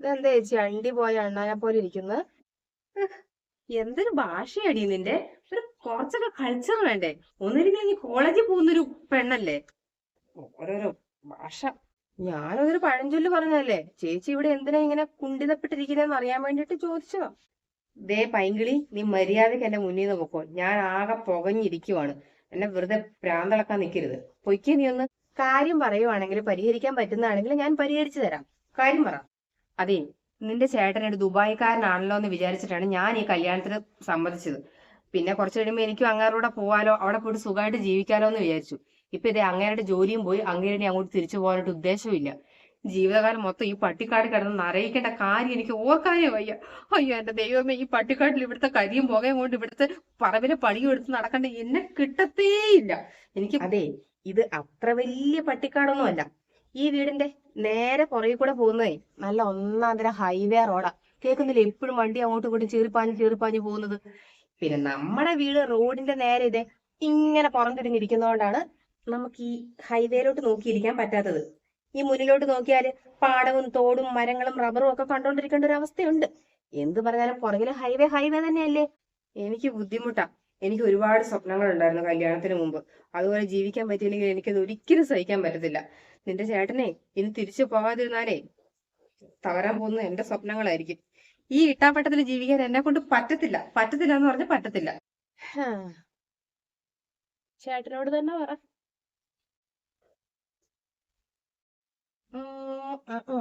ഇതെന്താ ചേച്ചി അണ്ടി പോയ അണ്ണാനെ പോലെ ഇരിക്കുന്നു? എന്തൊരു ഭാഷയടി നിന്റെ. ഒരു കുറച്ചൊക്കെ കൾച്ചർ വേണ്ടേ. ഒന്നിരിക്കലും നീ കോളേജിൽ പോകുന്നൊരു പെണ്ണല്ലേ? ഓരോരോ ഭാഷ. ഞാനതൊരു പഴഞ്ചൊല്ല് പറഞ്ഞല്ലേ ചേച്ചി ഇവിടെ എന്തിനാ ഇങ്ങനെ കുണ്ടിതപ്പെട്ടിരിക്കുന്നതെന്ന് അറിയാൻ വേണ്ടിട്ട് ചോദിച്ചോ ദേ പൈങ്കിളി നീ മര്യാദയ്ക്ക് എന്റെ മുന്നിൽ നിന്ന് പൊക്കോ. ഞാൻ ആകെ പുകഞ്ഞിരിക്കുവാണ്. എന്നെ വെറുതെ പ്രാന്തളക്കാൻ നിൽക്കരുത്. പൊയ്ക്കേ നീ ഒന്ന്. കാര്യം പറയുവാണെങ്കിൽ പരിഹരിക്കാൻ പറ്റുന്നതാണെങ്കിൽ ഞാൻ പരിഹരിച്ചു തരാം. കാര്യം പറ. അതെ നിന്റെ ചേട്ടൻ ഒരു ദുബായിക്കാരനാണല്ലോ എന്ന് വിചാരിച്ചിട്ടാണ് ഞാൻ ഈ കല്യാണത്തിന് സമ്മതിച്ചത്. പിന്നെ കുറച്ച് കഴിയുമ്പോൾ എനിക്കും അങ്ങേരുടെ പോവാലോ അവിടെ പോയിട്ട് സുഖമായിട്ട് ജീവിക്കാലോ എന്ന് വിചാരിച്ചു. ഇപ്പൊ ഇതേ അങ്ങേരുടെ ജോലിയും പോയി അങ്ങേരുടെ അങ്ങോട്ട് തിരിച്ചു പോകാനായിട്ട് ഉദ്ദേശമില്ല ജീവിതകാലം മൊത്തം ഈ പട്ടിക്കാട് കിടന്ന് നിറയിക്കേണ്ട കാര്യം എനിക്ക് ഓർക്കാനേ വയ്യ. അയ്യോ എന്റെ ദൈവമേ ഈ പട്ടിക്കാട്ടിൽ ഇവിടുത്തെ കരിയും പുകയും കൊണ്ട് ഇവിടുത്തെ പറമ്പിലെ പണിയും എടുത്ത് നടക്കണ്ട എന്നെ കിട്ടത്തേയില്ല. എനിക്ക് അതെ ഇത് അത്ര വലിയ പട്ടിക്കാടൊന്നും അല്ല. ഈ വീടിന്റെ നേരെ പുറകെ കൂടെ പോകുന്നതേ നല്ല ഒന്നാം തരം ഹൈവേ റോഡാ കേൾക്കുന്നില്ല? എപ്പോഴും വണ്ടി അങ്ങോട്ടും ഇങ്ങോട്ടും ചീറിപ്പാഞ്ഞ് ചീറിപ്പാഞ്ഞ് പോകുന്നത്. പിന്നെ നമ്മുടെ വീട് റോഡിന്റെ നേരെ ഇതേ ഇങ്ങനെ പുറംതിരിഞ്ഞിരിക്കുന്നതുകൊണ്ടാണ് നമുക്ക് ഈ ഹൈവേയിലോട്ട് നോക്കിയിരിക്കാൻ പറ്റാത്തത്. ഈ മുന്നിലോട്ട് നോക്കിയാൽ പാടവും തോടും മരങ്ങളും റബ്ബറും ഒക്കെ കണ്ടോണ്ടിരിക്കേണ്ട ഒരു അവസ്ഥയുണ്ട്. എന്ത് പറഞ്ഞാലും പുറകിൽ ഹൈവേ ഹൈവേ തന്നെയല്ലേ? എനിക്ക് ബുദ്ധിമുട്ടാ. എനിക്ക് ഒരുപാട് സ്വപ്നങ്ങൾ ഉണ്ടായിരുന്നു കല്യാണത്തിന് മുമ്പ്. അതുപോലെ ജീവിക്കാൻ പറ്റിയില്ലെങ്കിൽ എനിക്കത് ഒരിക്കലും സഹിക്കാൻ പറ്റത്തില്ല. നിന്റെ ചേട്ടനെ ഇനി തിരിച്ചു പോകാതിരുന്നാലേ തകരാൻ പോകുന്നത് എന്റെ സ്വപ്നങ്ങളായിരിക്കും. ഈ ഇട്ടാപ്പട്ടത്തിൽ ജീവിക്കാൻ എന്നെ കൊണ്ട് പറ്റത്തില്ല. പറ്റത്തില്ല എന്ന് പറഞ്ഞ പറ്റത്തില്ല. ചേട്ടനോട് തന്നെ പറ. ഓ ഓ ഓ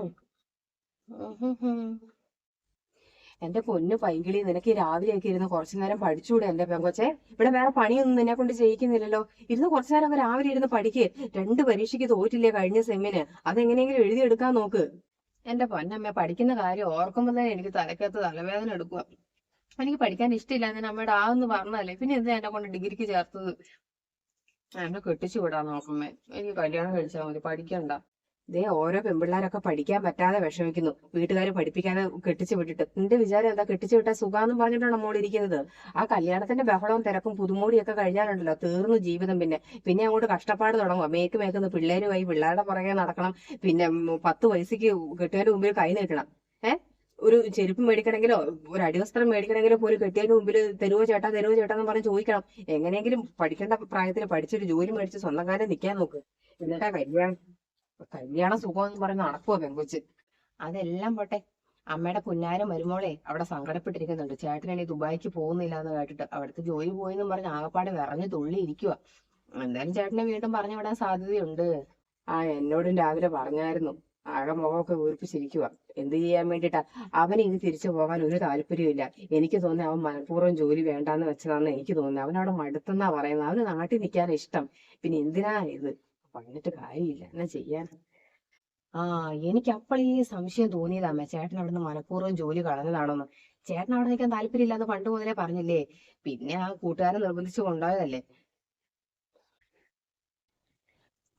ഉം, ഉം, ഉം. എന്റെ പൊന്നു പൈങ്കിളി നിനക്ക് രാവിലെ രാവിലെയൊക്കെ ഇരുന്ന് കുറച്ചു നേരം പഠിച്ചുകൂടെ എന്റെ പെങ്കൊച്ചെ? ഇവിടെ വേറെ പണിയൊന്നും നിന്നെ കൊണ്ട് ചെയ്യിക്കുന്നില്ലല്ലോ. ഇരുന്ന് കുറച്ചു നേരം രാവിലെ ഇരുന്ന് പഠിക്ക്. രണ്ട് പരീക്ഷയ്ക്ക് തോറ്റില്ലേ കഴിഞ്ഞ സെമ്മിന് അതെങ്ങനെയെങ്കിലും എഴുതിയെടുക്കാൻ നോക്ക്. എന്റെ പൊന്നമ്മ പഠിക്കുന്ന കാര്യം ഓർക്കുമ്പോൾ തന്നെ എനിക്ക് തലക്കകത്ത് തലവേദന എടുക്കുക എനിക്ക് പഠിക്കാൻ ഇഷ്ടമില്ല എന്ന് അമ്മയുടെ ആ എന്ന് പറഞ്ഞതല്ലേ. പിന്നെ എന്തിനാ എന്നെ കൊണ്ട് ഡിഗ്രിക്ക് ചേർത്തത്? എന്നെ കെട്ടിച്ചു വിടാൻ നോക്കുമ്പേ എനിക്ക് കല്യാണം കഴിച്ചാൽ മതി പഠിക്കണ്ട. ദേ ഓരോ പെൺപിള്ളേരൊക്കെ പഠിക്കാൻ പറ്റാതെ വിഷമിക്കുന്നു. വീട്ടുകാർ പഠിപ്പിക്കാതെ കെട്ടിച്ചു വിട്ടിട്ട്. നിന്റെ വിചാരം എന്താ? കെട്ടിച്ചു വിട്ടാൽ സുഖാന്നും പറഞ്ഞിട്ടാണ് മോൾ ഇരിക്കുന്നത്? ആ കല്യാണത്തിന്റെ ബഹളവും തിരക്കും പുതുമോടിയൊക്കെ കഴിഞ്ഞാലുണ്ടല്ലോ. തീർന്നു ജീവിതം പിന്നെ. പിന്നെ അങ്ങോട്ട് കഷ്ടപ്പാട് തുടങ്ങും. മേക്ക് മേക്കുന്ന പിള്ളേരുമായി പിള്ളേരുടെ പുറകെ നടക്കണം. പിന്നെ പത്ത് വയസ്സിക്ക് കെട്ടിയതിന്റെ മുമ്പിൽ കൈ നീട്ടണം. ഏ? ഒരു ചെരുപ്പ് മേടിക്കണമെങ്കിലോ ഒരു അടിവസ്ത്രം മേടിക്കണമെങ്കിലോ പോലും കെട്ടിയതിന്റെ മുമ്പിൽ തരുവോ ചേട്ടാ തരുവോ ചേട്ടാ എന്ന് പറഞ്ഞ് ചോദിക്കണം. എങ്ങനെയെങ്കിലും പഠിക്കേണ്ട പ്രായത്തിൽ പഠിച്ചൊരു ജോലി മേടിച്ച് സ്വന്തം കാലം നിൽക്കാൻ നോക്ക്. എന്നിട്ടാ കല്യാണം കല്യാണ സുഖം എന്ന് പറഞ്ഞ് നടക്കുവോ പെങ്കൊച്ച്. അതെല്ലാം പോട്ടെ. അമ്മയുടെ പുന്നാരും മരുമോളെ അവിടെ സങ്കടപ്പെട്ടിരിക്കുന്നുണ്ട്. ചേട്ടനാണെ ദുബായിക്ക് പോകുന്നില്ല എന്ന് കേട്ടിട്ട് അവിടുത്തെ ജോലി പോയെന്നും പറഞ്ഞ് ആകപ്പാടെ വിറഞ്ഞ് തുള്ളി ഇരിക്കുക എന്തായാലും ചേട്ടനെ വീണ്ടും പറഞ്ഞു വിടാൻ സാധ്യതയുണ്ട്. ആ എന്നോടും രാവിലെ പറഞ്ഞായിരുന്നു. ആകെ മുഖമൊക്കെ വീർപ്പിച്ചിരിക്കുക എന്ത് ചെയ്യാൻ വേണ്ടിട്ടാ അവന് ഇനി തിരിച്ചു പോകാൻ ഒരു താല്പര്യമില്ല എനിക്ക് തോന്നുന്നു അവൻ മനഃപൂർവം ജോലി വേണ്ടാന്ന് വെച്ചതാന്ന് എനിക്ക് തോന്നുന്നു. അവനവിടെ മടുത്തെന്നാ പറയുന്നത്. അവന് നാട്ടിൽ നിൽക്കാൻ ഇഷ്ടം. പിന്നെ എന്തിനാ ഇത്? പറഞ്ഞിട്ട് കാര്യമില്ല. എന്നാ ചെയ്യാൻ? ആ എനിക്ക് അപ്പോൾ ഈ സംശയം തോന്നിയതാമ്മേ ചേട്ടൻ അവിടുന്ന് മനഃപൂർവം ജോലി കളഞ്ഞതാണോന്ന്. ചേട്ടൻ അവിടെ നിൽക്കാൻ താല്പര്യമില്ലാന്ന് പണ്ട് മുതലേ പറഞ്ഞില്ലേ? പിന്നെ ആ കൂട്ടുകാരൻ നിർബന്ധിച്ചു കൊണ്ടുപോയതല്ലേ?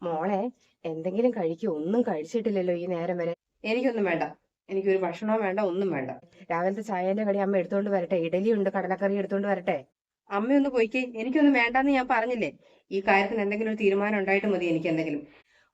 മോളെ എന്തെങ്കിലും കഴിക്കോ. ഒന്നും കഴിച്ചിട്ടില്ലല്ലോ ഈ നേരം വരെ. എനിക്കൊന്നും വേണ്ട. എനിക്കൊരു ഭക്ഷണവും വേണ്ട ഒന്നും വേണ്ട. രാവിലത്തെ ചായന്റെ കടി അമ്മ എടുത്തോണ്ട് വരട്ടെ. ഇഡലി ഉണ്ട് കടലക്കറി എടുത്തോണ്ട് വരട്ടെ. അമ്മയൊന്ന് പോയിക്കേ. എനിക്കൊന്നും വേണ്ടാന്ന് ഞാൻ പറഞ്ഞില്ലേ? ഈ കാര്യത്തിന് എന്തെങ്കിലും ഒരു തീരുമാനം ഉണ്ടായിട്ട് മതി എനിക്ക് എന്തെങ്കിലും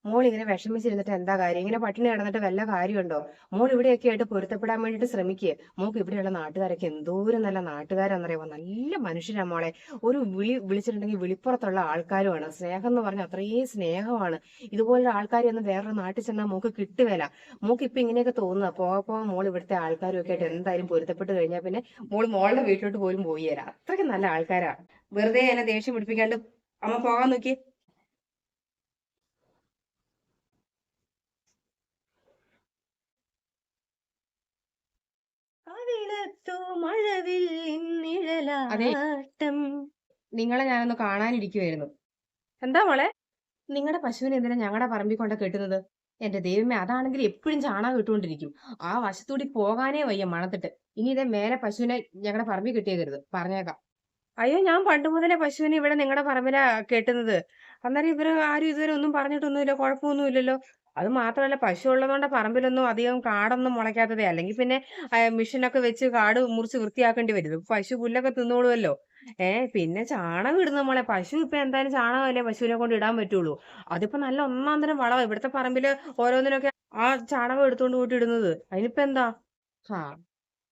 മോൾ ഇങ്ങനെ വിഷമിച്ചിരുന്നിട്ട് എന്താ കാര്യം? ഇങ്ങനെ പട്ടിണി കിടന്നിട്ട് വല്ല കാര്യമുണ്ടോ? മോൾ ഇവിടെയൊക്കെ ആയിട്ട് പൊരുത്തപ്പെടാൻ വേണ്ടിട്ട് ശ്രമിക്കുക മോക്ക് ഇവിടെയുള്ള നാട്ടുകാരൊക്കെ എന്തോരം നല്ല നാട്ടുകാരാന്നറിയാമോ നല്ല മനുഷ്യരാ മോളെ. ഒരു വിളി വിളിച്ചിട്ടുണ്ടെങ്കിൽ വിളിപ്പുറത്തുള്ള ആൾക്കാരുമാണ്. സ്നേഹം എന്ന് പറഞ്ഞാൽ അത്രയും സ്നേഹമാണ്. ഇതുപോലുള്ള ആൾക്കാരെയൊന്നും വേറൊരു നാട്ടിൽ ചെന്നാൽ മോക്ക് കിട്ടുവല. മോക്ക് ഇപ്പൊ ഇങ്ങനെയൊക്കെ തോന്നുക പോകാൻ പോകാൻ മോൾ ഇവിടുത്തെ ആൾക്കാരും ഒക്കെ ആയിട്ട് എന്തായാലും പൊരുത്തപ്പെട്ട് കഴിഞ്ഞാൽ പിന്നെ മോൾ മോളുടെ വീട്ടിലോട്ട് പോലും പോയി തരാം അത്രയ്ക്ക് നല്ല ആൾക്കാരാണ് വെറുതെ എന്നെ ദേഷ്യം പിടിപ്പിക്കാണ്ട് അമ്മ പോകാൻ നിഴലാട്ടം. നിങ്ങളെ ഞാനൊന്ന് കാണാനിരിക്കുവായിരുന്നു. എന്താ മോളെ? നിങ്ങളുടെ പശുവിനെ എന്തിനാ ഞങ്ങളുടെ പറമ്പിൽ കൊണ്ട് കെട്ടുന്നത്? എന്റെ ദൈവമേ അതാണെങ്കിൽ എപ്പോഴും ചാണകം ഇട്ടുകൊണ്ടിരിക്കും. ആ വശത്തൂടി പോകാനേ വയ്യ മണത്തിട്ട്. ഇനി ഇതേ മേലെ പശുവിനെ ഞങ്ങളുടെ പറമ്പിൽ കെട്ടിയേക്കരുത്. പറഞ്ഞേക്കാം. അയ്യോ ഞാൻ പണ്ട് മുതലേ പശുവിനെ ഇവിടെ നിങ്ങളുടെ പറമ്പിലാ കെട്ടുന്നത്. അന്നേരം ഇവർ ആരും ഇതുവരെ ഒന്നും പറഞ്ഞിട്ടൊന്നുമില്ല. കുഴപ്പമൊന്നുമില്ലല്ലോ. അത് മാത്രമല്ല പശു ഉള്ളതുകൊണ്ട് പറമ്പിലൊന്നും അധികം കാടൊന്നും മുളയ്ക്കാത്തതേ. അല്ലെങ്കിൽ പിന്നെ മിഷനൊക്കെ വെച്ച് കാട് മുറിച്ച് വൃത്തിയാക്കേണ്ടി വരും. പശു പുല്ലൊക്കെ തിന്നോളുമല്ലോ ഏ പിന്നെ ചാണകം ഇടുന്ന മോളെ. പശു ഇപ്പൊ എന്തായാലും ചാണകമല്ലേ പശുവിനെ കൊണ്ട് ഇടാൻ പറ്റുള്ളൂ. അതിപ്പോ നല്ല ഒന്നാം തരം വളവാ. ഇവിടുത്തെ പറമ്പിൽ ഓരോന്നിനൊക്കെ ആ ചാണകം എടുത്തുകൊണ്ട് പോയിട്ട് ഇടുന്നത്. അതിനിപ്പോ എന്താ? ആ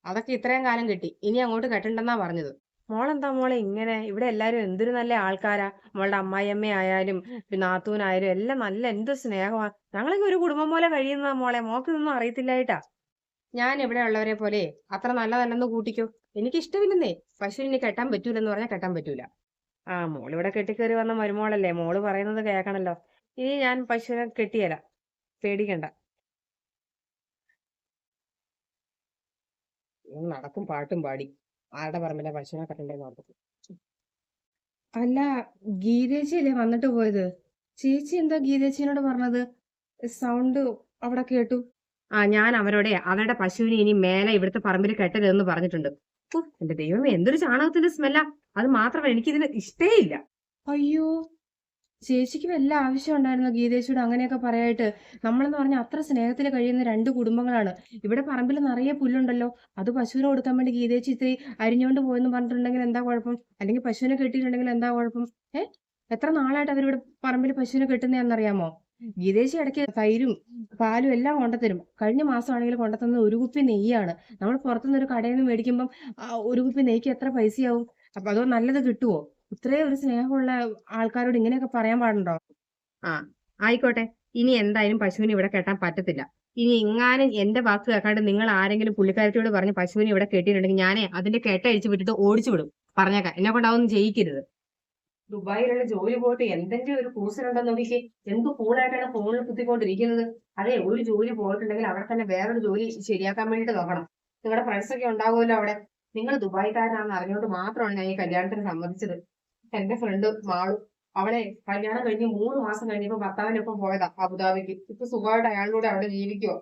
അതൊക്കെ ഇത്രയും കാലം കിട്ടി. ഇനി അങ്ങോട്ട് കെട്ടണ്ടെന്നാ പറഞ്ഞത്. മോളെന്താ മോളെ ഇങ്ങനെ? ഇവിടെ എല്ലാരും എന്തൊരു നല്ല ആൾക്കാരാ. മോളുടെ അമ്മായിയമ്മ ആയാലും നാത്തൂനായാലും എല്ലാം നല്ല എന്ത് സ്നേഹമാ. ഞങ്ങളൊക്കെ ഒരു കുടുംബം പോലെ കഴിയുന്നതാ മോളെ. മോക്ക് ഇതൊന്നും അറിയത്തില്ലായിട്ടാ. ഞാൻ ഇവിടെ ഉള്ളവരെ പോലെ അത്ര നല്ലതല്ലെന്ന് കൂട്ടിക്കോ. എനിക്ക് ഇഷ്ടമില്ലെന്നേ പശുവിനെ കെട്ടാൻ പറ്റൂലെന്ന് പറഞ്ഞാൽ കെട്ടാൻ പറ്റൂല. ആ മോളിവിടെ കെട്ടിക്കേറി വന്ന മരുമോളല്ലേ? മോൾ പറയുന്നത് കേൾക്കണല്ലോ. ഇനി ഞാൻ പശുവിനെ കെട്ടിയല പേടിക്കണ്ട. നടക്കും പാട്ടും പാടി. ആരുടെ പറമ്പിലെ പശുവിനെ കട്ടണ്ടെന്ന് ഓർത്തു അല്ല ഗീതേച്ചിയല്ലേ വന്നിട്ട് പോയത്? ചേച്ചി എന്താ ഗീതേച്ചിനോട് പറഞ്ഞത്? സൗണ്ട് അവിടെ കേട്ടു. ആ ഞാൻ അവരോടെ അവരുടെ പശുവിനെ ഇനി മേലെ ഇവിടുത്തെ പറമ്പിൽ കെട്ടരുതെന്ന് പറഞ്ഞിട്ടുണ്ട്. എന്റെ ദൈവമേ എന്തൊരു ചാണകത്തിന്റെ സ്മെല്ലാ. അത് മാത്രമല്ല എനിക്കിതിന് ഇഷ്ടേ ഇല്ല. അയ്യോ ചേച്ചിക്ക് വല്ല ആവശ്യം ഉണ്ടായിരുന്നു. ഗീതേച്ചിയോട് അങ്ങനെയൊക്കെ പറയായിട്ട്. നമ്മളെന്ന് പറഞ്ഞാൽ അത്ര സ്നേഹത്തിൽ കഴിയുന്ന രണ്ട് കുടുംബങ്ങളാണ്. ഇവിടെ പറമ്പിൽ നിറയെ പുല്ലുണ്ടല്ലോ. അത് പശുവിന് കൊടുക്കാൻ വേണ്ടി ഗീതേച്ചി ഇത്തിരി അരിഞ്ഞുകൊണ്ട് പോയെന്ന് പറഞ്ഞിട്ടുണ്ടെങ്കിൽ എന്താ കുഴപ്പം? അല്ലെങ്കിൽ പശുവിനെ കെട്ടിയിട്ടുണ്ടെങ്കിൽ എന്താ കുഴപ്പം? ഏ? എത്ര നാളായിട്ട് അവരിവിടെ പറമ്പിൽ പശുവിനെ കെട്ടുന്നതെന്നറിയാമോ? ഗീതേശി ഇടയ്ക്ക് തൈരും പാലും എല്ലാം കൊണ്ടത്തരും കഴിഞ്ഞ മാസമാണെങ്കിൽ കൊണ്ടത്തുന്നത് ഒരു കുപ്പി നെയ്യാണ്. നമ്മൾ പുറത്തുനിന്ന് ഒരു കടയിൽ നിന്ന് മേടിക്കുമ്പം ഒരു കുപ്പി നെയ്ക്ക് എത്ര പൈസയാവും? അപ്പൊ അതോ നല്ലത് കിട്ടുവോ? ഇത്രയും ഒരു സ്നേഹമുള്ള ആൾക്കാരോട് ഇങ്ങനെയൊക്കെ പറയാൻ പാടുണ്ടോ? ആ ആയിക്കോട്ടെ. ഇനി എന്തായാലും പശുവിനെ ഇവിടെ കെട്ടാൻ പറ്റത്തില്ല. ഇനി എങ്ങാനും എന്റെ വാക്ക് കേൾക്കാണ്ട് നിങ്ങൾ ആരെങ്കിലും പുള്ളിക്കാരത്തിയോട് പറഞ്ഞ് പശുവിനെ ഇവിടെ കെട്ടിയിട്ടുണ്ടെങ്കിൽ ഞാനേ അതിന്റെ കെട്ടഴിച്ച് വിട്ടിട്ട് ഓടിച്ചു വിടും. പറഞ്ഞേക്കാം. എന്നെ കൊണ്ടാവും ചെയ്യിക്കരുത്. ദുബായിലുള്ള ജോലി പോയിട്ട് എന്തെങ്കിലും ഒരു കൂസലുണ്ടെന്ന് നോക്കി എന്ത് കൂളായിട്ടാണ് ഫോണിൽ കുത്തിക്കൊണ്ടിരിക്കുന്നത്? അതെ ഒരു ജോലി പോയിട്ടുണ്ടെങ്കിൽ അവിടെ തന്നെ വേറൊരു ജോലി ശരിയാക്കാൻ വേണ്ടിട്ട് നോക്കണം. നിങ്ങളുടെ ഫ്രണ്ട്സ് ഒക്കെ ഉണ്ടാവുമല്ലോ അവിടെ. നിങ്ങൾ ദുബായിക്കാരനാണെന്ന് അറിഞ്ഞുകൊണ്ട് മാത്രമാണ് ഞാൻ ഈ കല്യാണത്തിന് സമ്മതിച്ചത്. എന്റെ ഫ്രണ്ട് മാളു. അവളെ കല്യാണം കഴിഞ്ഞ് മൂന്ന് മാസം കഴിഞ്ഞപ്പോ ഭർത്താവിനൊപ്പം പോയതാ അബുദാബിക്ക്. ഇപ്പൊ സുഖമായിട്ട് അയാളുടെ അവിടെ ജീവിക്കുവോ?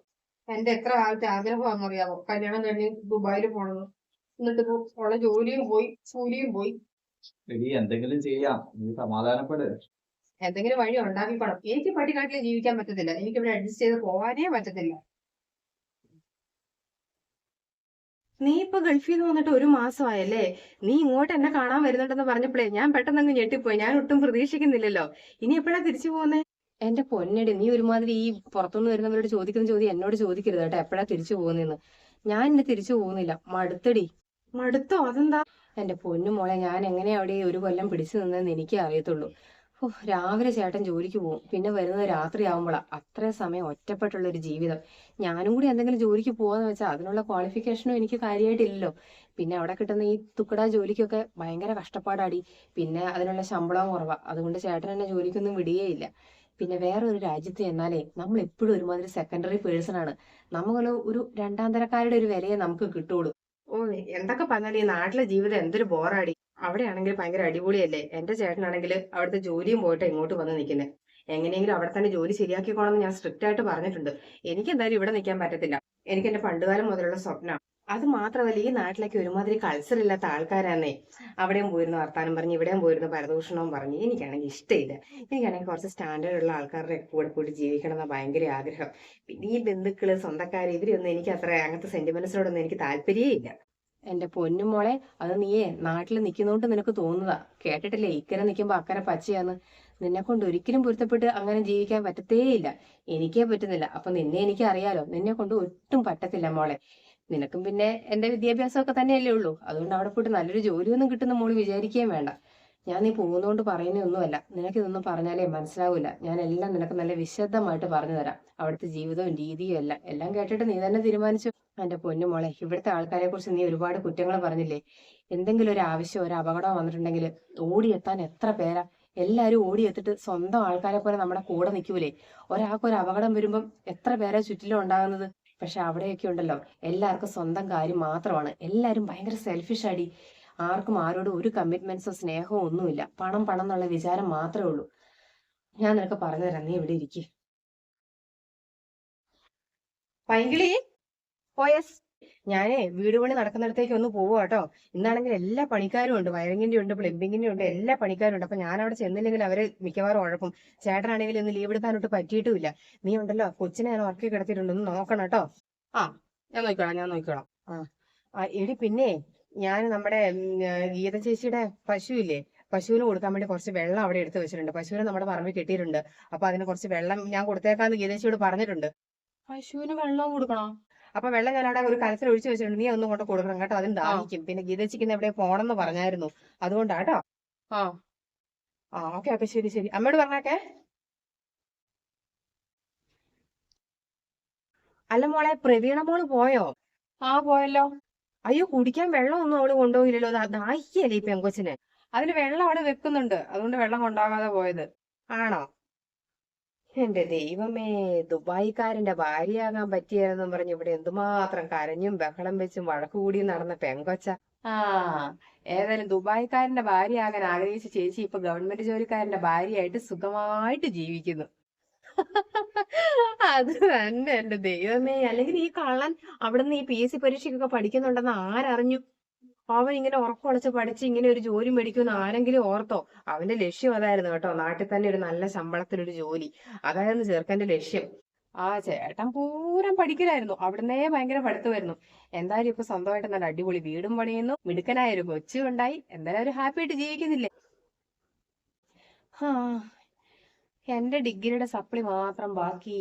എന്റെ എത്ര കാലത്തെ ആഗ്രഹമാണെന്ന് അറിയാമോ കല്യാണം കഴിഞ്ഞ് ദുബായിൽ പോണെന്ന് എന്നിട്ട് ഇപ്പൊ ഉള്ള ജോലിയും പോയി കൂലിയും പോയി. എടി എന്തെങ്കിലും ചെയ്യാം. നീ സമാധാനപ്പെട്. എന്തെങ്കിലും വഴി ഉണ്ടാക്കിക്കോണം. എനിക്ക് പട്ടിക്കാട്ടിൽ ജീവിക്കാൻ പറ്റത്തില്ല. എനിക്ക് ഇവിടെ അഡ്ജസ്റ്റ് ചെയ്ത് പോവാനേ പറ്റത്തില്ല. നീ ഇപ്പൊ ഗൾഫിൽ നിന്ന് വന്നിട്ട് ഒരു മാസമായല്ലേ? നീ ഇങ്ങോട്ട് എന്നെ കാണാൻ വരുന്നുണ്ടെന്ന് പറഞ്ഞപ്പോഴേ ഞാൻ പെട്ടെന്ന് അങ്ങ് ഞെട്ടിപ്പോയി. ഞാൻ ഒട്ടും പ്രതീക്ഷിക്കുന്നില്ലല്ലോ. ഇനി എപ്പോഴാ തിരിച്ചു പോകുന്നേ എന്റെ പൊന്നടി നീ ഒരുമാതിരി ഈ പുറത്തുനിന്ന് വരുന്നവരോട് ചോദിക്കുന്ന ചോദ്യം എന്നോട് ചോദിക്കരുത് കേട്ടോ. എപ്പോഴാ തിരിച്ചു പോകുന്നതെന്ന് ഞാൻ എന്നെ തിരിച്ചു പോകുന്നില്ല മടുത്തടി. മടുത്തോ? അതെന്താ? എന്റെ പൊന്നു മോളെ ഞാൻ എങ്ങനെയാ അവിടെ ഒരു കൊല്ലം പിടിച്ചു നിന്നെന്ന് എനിക്കേ അറിയത്തുള്ളൂ. രാവിലെ ചേട്ടൻ ജോലിക്ക് പോകും പിന്നെ വരുന്നത് രാത്രി രാത്രിയാവുമ്പോഴാ അത്രയും സമയം ഒറ്റപ്പെട്ടുള്ള ഒരു ജീവിതം. ഞാനും കൂടി എന്തെങ്കിലും ജോലിക്ക് പോവാന്ന് വെച്ചാൽ അതിനുള്ള ക്വാളിഫിക്കേഷനും എനിക്ക് കാര്യമായിട്ടില്ലല്ലോ പിന്നെ അവിടെ കിട്ടുന്ന ഈ തുക്കട ജോലിക്കൊക്കെ ഭയങ്കര കഷ്ടപ്പാടാടി. പിന്നെ അതിനുള്ള ശമ്പളവും കുറവാ. അതുകൊണ്ട് ചേട്ടൻ എന്നെ ജോലിക്കൊന്നും വിടുകയില്ല. പിന്നെ വേറെ ഒരു രാജ്യത്ത് ചെന്നാലേ നമ്മൾ എപ്പോഴും ഒരുമാതിരി സെക്കൻഡറി പേഴ്സൺ ആണ്. നമ്മൾ ഒരു രണ്ടാം തരക്കാരുടെ ഒരു വിലയെ നമുക്ക് കിട്ടുള്ളൂ. ഓ എന്തൊക്കെ പറഞ്ഞാലും ഈ നാട്ടിലെ ജീവിതം എന്തൊരു ബോറാടി അവിടെയാണെങ്കിൽ ഭയങ്കര അടിപൊളിയല്ലേ? എന്റെ ചേട്ടനാണെങ്കിൽ അവിടുത്തെ ജോലിയും പോയിട്ട് ഇങ്ങോട്ട് വന്ന് നിൽക്കുന്നത് എങ്ങനെയെങ്കിലും അവിടെ തന്നെ ജോലി ശരിയാക്കിക്കോണമെന്ന് ഞാൻ സ്ട്രിക്റ്റ് ആയിട്ട് പറഞ്ഞിട്ടുണ്ട്. എനിക്ക് എന്തായാലും ഇവിടെ നിൽക്കാൻ പറ്റത്തില്ല. എനിക്ക് എന്റെ പണ്ടുകാലം മുതലുള്ള സ്വപ്നം. അത് മാത്രമല്ല ഈ നാട്ടിലേക്ക് ഒരുമാതിരി കൾച്ചർ ഇല്ലാത്ത ആൾക്കാരാന്നേ. അവിടെയും പോയിരുന്നു വർത്താനം പറഞ്ഞ് ഇവിടെയും പോയിരുന്നു പരദൂഷണവും പറഞ്ഞ്. എനിക്കാണെങ്കിൽ ഇഷ്ടമില്ല. എനിക്കാണെങ്കിൽ കുറച്ച് സ്റ്റാൻഡേർഡ് ഉള്ള ആൾക്കാരുടെ കൂടെ പോയിട്ട് ജീവിക്കണം എന്ന ഭയങ്കര ആഗ്രഹം. പിന്നെ ഈ ബന്ധുക്കൾ സ്വന്തക്കാര് ഇവരൊന്നും എനിക്ക് അത്ര അങ്ങനത്തെ സെന്റിമെന്റ്സിനോടൊന്നും എനിക്ക് താല്പര്യമേ എന്റെ പൊന്നുമോളെ അത് നീയേ നാട്ടിൽ നിൽക്കുന്നോണ്ട് നിനക്ക് തോന്നുന്നതാ. കേട്ടിട്ടില്ലേ? ഇക്കരെ നിൽക്കുമ്പോ അക്കരെ പച്ചയാന്ന്. നിന്നെ കൊണ്ട് ഒരിക്കലും പൊരുത്തപ്പെട്ട് അങ്ങനെ ജീവിക്കാൻ പറ്റത്തേയില്ല. എനിക്കേ പറ്റുന്നില്ല. അപ്പൊ നിന്നെ എനിക്ക് അറിയാലോ നിന്നെ കൊണ്ട് ഒട്ടും പറ്റത്തില്ല മോളെ. നിനക്കും പിന്നെ എന്റെ വിദ്യാഭ്യാസമൊക്കെ തന്നെയല്ലേ ഉള്ളൂ. അതുകൊണ്ട് അവിടെ പോയിട്ട് നല്ലൊരു ജോലിയൊന്നും കിട്ടുന്ന മോൾ വിചാരിക്കുകയും വേണ്ട. ഞാൻ നീ പോകുന്നോണ്ട് പറയുന്നൊന്നുമല്ല നിനക്ക് ഇതൊന്നും പറഞ്ഞാലേ മനസ്സിലാവില്ല ഞാൻ എല്ലാം നിനക്ക് നല്ല വിശദമായിട്ട് പറഞ്ഞു തരാം. അവിടുത്തെ ജീവിതവും രീതിയും എല്ലാം. എല്ലാം കേട്ടിട്ട് നീ തന്നെ തീരുമാനിച്ചു? എന്റെ പൊന്നു മോളെ ഇവിടുത്തെ ആൾക്കാരെ കുറിച്ച് നീ ഒരുപാട് കുറ്റങ്ങൾ പറഞ്ഞില്ലേ? എന്തെങ്കിലും ഒരു ആവശ്യം ഒരു അപകടം വന്നിട്ടുണ്ടെങ്കിൽ ഓടിയെത്താൻ എത്ര പേരാ? എല്ലാരും ഓടിയെത്തിട്ട് സ്വന്തം ആൾക്കാരെ പോലെ നമ്മുടെ കൂടെ നിൽക്കൂലേ ഒരാൾക്ക് ഒരു അപകടം വരുമ്പം എത്ര പേരാ ചുറ്റിലും ഉണ്ടാകുന്നത്? പക്ഷെ അവിടെയൊക്കെ ഉണ്ടല്ലോ എല്ലാവർക്കും സ്വന്തം കാര്യം മാത്രമാണ്. എല്ലാരും ഭയങ്കര സെൽഫിഷ് അടി ആർക്കും ആരോടും ഒരു കമ്മിറ്റ്മെന്റ്സോ സ്നേഹമോ ഒന്നുമില്ല. പണം പണം എന്നുള്ള വിചാരം മാത്രമേ ഉള്ളൂ. ഞാൻ നിനക്ക് പറഞ്ഞു തരാം നീ ഇവിടെ ഇരിക്കേ. പൈങ്കിളി പോയസ്. ഞാനേ വീട് പണി നടക്കുന്നിടത്തേക്ക് ഒന്ന് പോവുക കേട്ടോ ഇന്നാണെങ്കിൽ എല്ലാ പണിക്കാരും ഉണ്ട്. വയറിങ്ങിന്റെ ഉണ്ട് പ്ലംബിങ്ങിന്റെ ഉണ്ട് എല്ലാ പണിക്കാരും ഉണ്ട്. അപ്പൊ ഞാൻ അവിടെ ചെന്നില്ലെങ്കിൽ അവർ മിക്കവാറും ഉഴപ്പും. ചേട്ടനാണെങ്കിൽ ഇന്ന് ലീവ് എടുക്കാനോട്ട് പറ്റിയിട്ടുമില്ല. നീ ഉണ്ടല്ലോ കൊച്ചിനെ ഞാൻ ഉറക്കി കിടത്തിയിട്ടുണ്ട്. ഒന്ന് നോക്കണം കേട്ടോ ആ ഞാൻ നോക്കിക്കോളാം ഞാൻ നോക്കിക്കോളാം. ആ എടി പിന്നെ ഞാൻ നമ്മുടെ ഗീത ചേച്ചിയുടെ പശു ഇല്ലേ പശുവിന് കൊടുക്കാൻ വേണ്ടി കുറച്ച് വെള്ളം അവിടെ എടുത്ത് വെച്ചിട്ടുണ്ട്. പശുവിനെ നമ്മുടെ പറമ്പിൽ കെട്ടിയിട്ടുണ്ട്. അപ്പൊ അതിന് കുറച്ച് വെള്ളം ഞാൻ കൊടുത്തേക്കാന്ന് ഗീത ചേച്ചിയോട് പറഞ്ഞിട്ടുണ്ട്. പശുവിന് വെള്ളം കൊടുക്കണോ? അപ്പൊ വെള്ളം ഞാൻ അവിടെ ഒരു കലത്തിൽ ഒഴിച്ചു വെച്ചിട്ടുണ്ട്. നീ ഒന്നും കൊണ്ട് കൊടുക്കണം കേട്ടോ. അതിന് ദാഹിക്കും. പിന്നെ ഗീതച്ചിക്കുന്ന എവിടെ പോണെന്ന് പറഞ്ഞായിരുന്നു. അതുകൊണ്ടാട്ടോ ആ. ആ ഓക്കെ ഓക്കെ. ശരി ശരി. അമ്മയോട് പറഞ്ഞാക്കേ. അല്ല മോളെ പ്രവീണ മോൾ പോയോ? ആ പോയല്ലോ. അയ്യോ കുടിക്കാൻ വെള്ളം ഒന്നും അവൾ കൊണ്ടുപോയില്ലല്ലോ. ദാഹിക്കല്ലേ ഈ പെങ്കൊച്ചിന്. അതിന് വെള്ളം അവിടെ വെക്കുന്നുണ്ട്. അതുകൊണ്ട് വെള്ളം കൊണ്ടാകാതെ പോയത്. ആണോ? എന്റെ ദൈവമേ ദുബായിക്കാരന്റെ ഭാര്യയാകാൻ പറ്റിയാരെന്നും പറഞ്ഞ് ഇവിടെ എന്തുമാത്രം കരഞ്ഞും ബഹളം വെച്ചും വഴക്ക് കൂടിയും നടന്ന പെങ്കൊച്ച. ആ ഏതായാലും ദുബായിക്കാരന്റെ ഭാര്യയാകാൻ ആഗ്രഹിച്ച ചേച്ചി ഇപ്പൊ ഗവൺമെന്റ് ജോലിക്കാരന്റെ ഭാര്യയായിട്ട് സുഖമായിട്ട് ജീവിക്കുന്നു. അത് തന്നെ എന്റെ ദൈവമേ. അല്ലെങ്കിൽ ഈ കള്ളൻ അവിടുന്ന് ഈ പി എസ് സി പരീക്ഷയ്ക്കൊക്കെ പഠിക്കുന്നുണ്ടെന്ന് ആരറിഞ്ഞു? അവൻ ഇങ്ങനെ ഉറക്കമുളച്ച് പഠിച്ച് ഇങ്ങനെ ഒരു ജോലി മേടിക്കുമെന്ന് ആരെങ്കിലും ഓർത്തോ? അവന്റെ ലക്ഷ്യം അതായിരുന്നു കേട്ടോ. നാട്ടിൽ തന്നെ ഒരു നല്ല ശമ്പളത്തിലൊരു ജോലി. അതായിരുന്നു ചെറുക്കന്റെ ലക്ഷ്യം. ആ ചേട്ടൻ പൂരം പഠിക്കലായിരുന്നു. അവിടുന്നേ ഭയങ്കര പഠിത്തമായിരുന്നു എന്തായാലും ഇപ്പൊ സ്വന്തമായിട്ട് നല്ല അടിപൊളി വീടും പണിയുന്നു. മിടുക്കനായ ഒരു കൊച്ചും ഉണ്ടായി. എന്തായാലും ഒരു ഹാപ്പി ആയിട്ട് ജീവിക്കുന്നില്ലേ? ആ എന്റെ ഡിഗ്രിയുടെ സപ്ലി മാത്രം ബാക്കി.